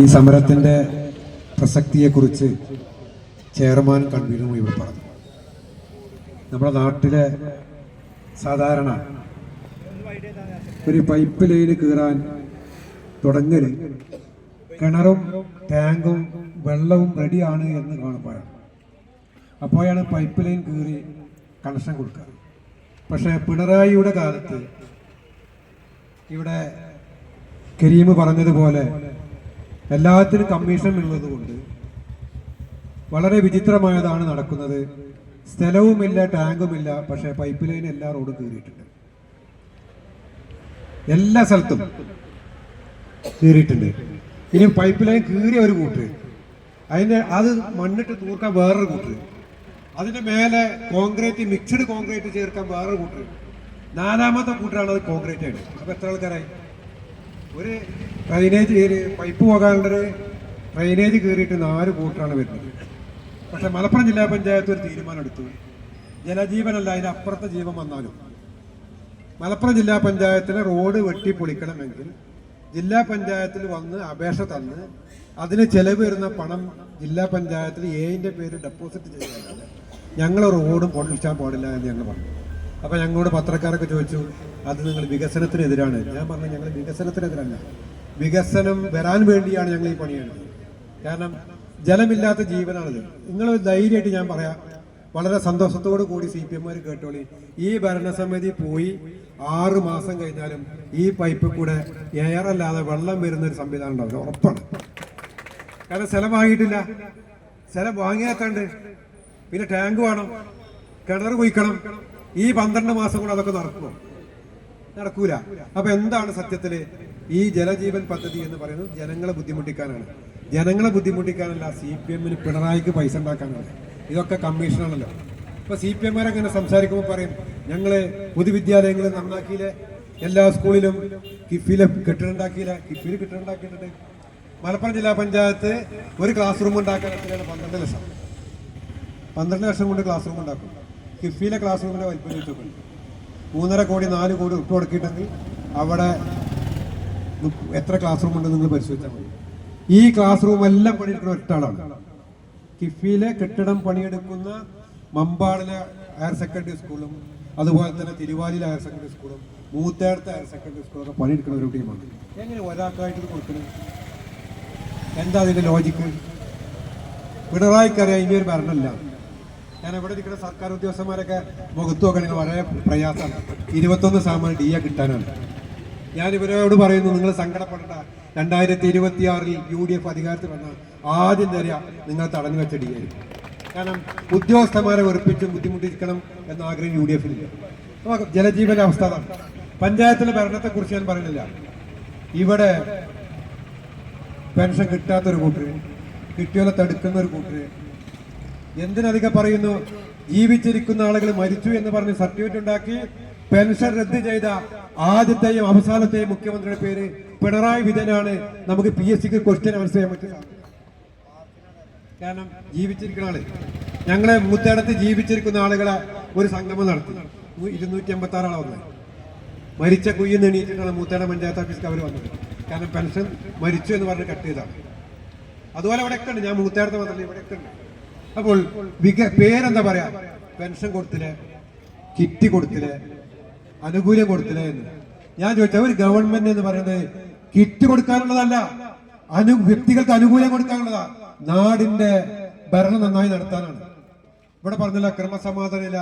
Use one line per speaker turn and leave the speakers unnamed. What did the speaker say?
ഈ സമരത്തിന്റെ പ്രസക്തിയെക്കുറിച്ച് ചെയർമാൻ കൺവീനറും ഇവിടെ പറഞ്ഞു. നമ്മുടെ നാട്ടിലെ സാധാരണ ഒരു പൈപ്പ് ലൈന് കീറാൻ തുടങ്ങൽ കിണറും ടാങ്കും വെള്ളവും റെഡിയാണ് എന്ന് കാണുമ്പോഴാണ്. അപ്പോഴാണ് പൈപ്പ് ലൈൻ കീറി കണക്ഷൻ കൊടുക്കുക. പക്ഷേ പിണറായിയുടെ കാലത്ത് ഇവിടെ കരീം പറഞ്ഞതുപോലെ എല്ലാത്തിനും കമ്മീഷൻ ഉള്ളത് കൊണ്ട് വളരെ വിചിത്രമായതാണ് നടക്കുന്നത്. സ്ഥലവുമില്ല ടാങ്കുമില്ല പക്ഷേ പൈപ്പ് ലൈൻ എല്ലാ റോഡും കീറിയിട്ടുണ്ട്. എല്ലാ സ്ഥലത്തും കീറിയിട്ടുണ്ട്. ഇനി പൈപ്പ് ലൈൻ കീറിയ ഒരു കൂട്ട്. അതിന്റെ അത് മണ്ണിട്ട് തൂർക്കാൻ വേറൊരു കൂട്ട്. അതിന്റെ മേലെ കോൺക്രീറ്റ് മിക്സ്ഡ് കോൺക്രീറ്റ് ചേർക്കാൻ വേറൊരു കൂട്ട്. നാലാമത്തെ കൂട്ടാണ് അത് കോൺക്രീറ്റ് ആയിട്ട് അപ്പൊ എത്ര ആൾക്കാരായി? ഒരു ഡ്രൈനേജ് കയറി പൈപ്പ് പോകാനുള്ളൊരു ഡ്രൈനേജ് കയറിയിട്ട് നാല് കൂട്ടാണ് വരുന്നത്. പക്ഷെ മലപ്പുറം ജില്ലാ പഞ്ചായത്ത് ഒരു തീരുമാനം എടുത്തു ജലജീവനല്ല അതിന്റെ അപ്പുറത്തെ ജീവൻ വന്നാലും. മലപ്പുറം ജില്ലാ പഞ്ചായത്തിലെ റോഡ് വെട്ടി പൊളിക്കണമെങ്കിൽ ജില്ലാ പഞ്ചായത്തിൽ വന്ന് അപേക്ഷ തന്ന് അതിന് ചെലവ് വരുന്ന പണം ജില്ലാ പഞ്ചായത്തിൽ എയിന്റെ പേര് ഡെപ്പോസിറ്റ് ചെയ്താൽ ഞങ്ങൾ റോഡും പൊളിച്ചാൻ പാടില്ല എന്ന് ഞങ്ങൾ പറഞ്ഞു. അപ്പോൾ ഞങ്ങളോട് പത്രക്കാരൊക്കെ ചോദിച്ചു അത് നിങ്ങൾ വികസനത്തിനെതിരാണ്. ഞാൻ പറഞ്ഞു ഞങ്ങൾ വികസനത്തിനെതിരല്ല. വികസനം വരാൻ വേണ്ടിയാണ് ഞങ്ങൾ ഈ പണിയുന്നത് കാരണം ജലമില്ലാത്ത ജീവനാണിത്. നിങ്ങൾ ധൈര്യമായിട്ട് ഞാൻ പറയാം. വളരെ സന്തോഷത്തോടു കൂടി സി പി എമ്മാർ കേട്ടോളി. ഈ ഭരണസമിതി പോയി ആറ് മാസം കഴിഞ്ഞാലും ഈ പൈപ്പിൽ കൂടെ എയർ അല്ലാതെ വെള്ളം വരുന്ന ഒരു സംവിധാനം ഉണ്ടാവില്ല. ഉറപ്പാണ്. കാരണം സ്ഥലം വാങ്ങിയിട്ടില്ല. സ്ഥലം വാങ്ങിയാത്തണ്ട് പിന്നെ ടാങ്ക് വേണം. കിണർ കുഴിക്കണം. ഈ പന്ത്രണ്ട് മാസം കൂടെ അതൊക്കെ നടക്കുമോ നടക്കൂല. അപ്പൊ എന്താണ് സത്യത്തിൽ? ഈ ജലജീവൻ പദ്ധതി എന്ന് പറയുന്നത് ജനങ്ങളെ ബുദ്ധിമുട്ടിക്കാനാണ്. ജനങ്ങളെ ബുദ്ധിമുട്ടിക്കാനല്ല സി പി എമ്മിന് പിണറായിക്ക് പൈസ ഉണ്ടാക്കാനാണ്. ഇതൊക്കെ കമ്മീഷനാണല്ലോ ഇപ്പൊ സി പി എമ്മാർ അങ്ങനെ സംസാരിക്കുമ്പോൾ പറയും ഞങ്ങൾ പൊതുവിദ്യാലയങ്ങളിൽ നന്നാക്കിയില്ല? എല്ലാ സ്കൂളിലും കിഫിലെ കെട്ടിടുണ്ടാക്കിയില്ല കിഫിൽ കെട്ടിടുണ്ടാക്കിയിട്ടുണ്ട് മലപ്പുറം ജില്ലാ പഞ്ചായത്ത് ഒരു ക്ലാസ് റൂം ഉണ്ടാക്കാൻ എത്രയാണ്? പന്ത്രണ്ട് ലക്ഷം. പന്ത്രണ്ട് ലക്ഷം കൊണ്ട് ക്ലാസ് റൂം ഉണ്ടാക്കും. കിഫിലെ ക്ലാസ് റൂമിന്റെ വലിപ്പം ചോദിച്ചു മൂന്നര കോടി നാല് കോടി ഉപ്പ് കൊടുക്കിയിട്ടെങ്കിൽ അവിടെ എത്ര ക്ലാസ് റൂം ഉണ്ടെന്ന് നിങ്ങൾ പരിശോധിച്ചാൽ മതി. ഈ ക്ലാസ് റൂം എല്ലാം പണിയെടുക്കുന്ന ഒറ്റാളാണ് കിഫിയിലെ കെട്ടിടം പണിയെടുക്കുന്ന മമ്പാടിലെ ഹയർ സെക്കൻഡറി സ്കൂളും അതുപോലെ തന്നെ തിരുവാലിയിലെ ഹയർ സെക്കൻഡറി സ്കൂളും മൂത്തേടത്തെ ഹയർ സെക്കൻഡറി സ്കൂളും ഒക്കെ പണിയെടുക്കുന്ന ഒരു ടീമാണ്. എങ്ങനെ ഒരാൾക്കായിട്ട് കൊടുക്കണം എന്താ അതിന്റെ ലോജിക്ക് പിണറായിക്കറിയാം ഇനി ഒരു ഭരണമില്ല. ഞാൻ ഇവിടെ നിൽക്കുന്ന സർക്കാർ ഉദ്യോഗസ്ഥന്മാരൊക്കെ മുഖത്ത് നോക്കണമെങ്കിൽ വളരെ പ്രയാസമാണ്. ഇരുപത്തൊന്ന് ശതമാനം ഡി എ കിട്ടാനാണ്. ഞാൻ ഇവരോട് പറയുന്നു നിങ്ങൾ സങ്കടപ്പെടേണ്ട. രണ്ടായിരത്തി ഇരുപത്തി ആറിൽ യു ഡി എഫ് അധികാരത്തിൽ വന്ന ആദ്യം തരിക നിങ്ങൾ തടഞ്ഞു വെച്ച ഡി എ കാരണം ഉദ്യോഗസ്ഥന്മാരെ ഉറപ്പിച്ച് ബുദ്ധിമുട്ടിക്കണം എന്ന ആഗ്രഹം യു ഡി എഫിൽ നമുക്ക് ജലജീവന്റെ അവസ്ഥ പഞ്ചായത്തിലെ ഭരണത്തെക്കുറിച്ച് ഞാൻ പറയുന്നില്ല. ഇവിടെ പെൻഷൻ കിട്ടാത്തൊരു കൂട്ടര് കിട്ടിയോലെ തടുക്കുന്ന ഒരു കൂട്ടര് എന്തിനധികം പറയുന്നു? ജീവിച്ചിരിക്കുന്ന ആളുകൾ മരിച്ചു എന്ന് പറഞ്ഞ് സർട്ടിഫിക്കറ്റ് ഉണ്ടാക്കി പെൻഷൻ റദ്ദ് ചെയ്ത ആദ്യത്തെയും അവസാനത്തെയും മുഖ്യമന്ത്രിയുടെ പേര് പിണറായി വിജയനാണ്. നമുക്ക് പി എസ് സിക്ക് ക്വസ്റ്റ്യൻ ആൻസർ ചെയ്യാൻ പറ്റില്ല കാരണം ജീവിച്ചിരിക്കുന്ന ആൾ. ഞങ്ങളെ മൂത്തേടത്ത് ജീവിച്ചിരിക്കുന്ന ആളുകളെ ഒരു സംഗമം നടത്തി. ഇരുന്നൂറ്റി അമ്പത്തി ആറ് വന്നത് മരിച്ച കുയ്യെന്ന് എണീറ്റിട്ടാണ് മൂത്തേട പഞ്ചായത്ത് ഓഫീസിൽ അവർ വന്നത്. കാരണം പെൻഷൻ മരിച്ചു എന്ന് പറഞ്ഞ് കട്ട് ചെയ്താണ് അതുപോലെ ഇവിടെയൊക്കെ ഉണ്ട്. ഞാൻ മൂത്തേടത്ത് മാത്രമല്ല ഇവിടെയൊക്കെ ഉണ്ട്. അപ്പോൾ പേരെന്താ പറയാ? പെൻഷൻ കൊടുത്തില്ലേ? കിറ്റ് കൊടുത്തില്ലേ? അനുകൂല്യം കൊടുത്തില്ലേ എന്ന്. ഞാൻ ചോദിച്ച ഒരു ഗവൺമെന്റ് എന്ന് പറയുന്നത് കിറ്റ് കൊടുക്കാനുള്ളതല്ല അനു വ്യക്തികൾക്ക് അനുകൂല്യം കൊടുക്കാനുള്ളതാ. നാടിന്റെ ഭരണം നന്നായി നടത്താനാണ്. ഇവിടെ പറഞ്ഞില്ല ക്രമസമാധാനമില്ല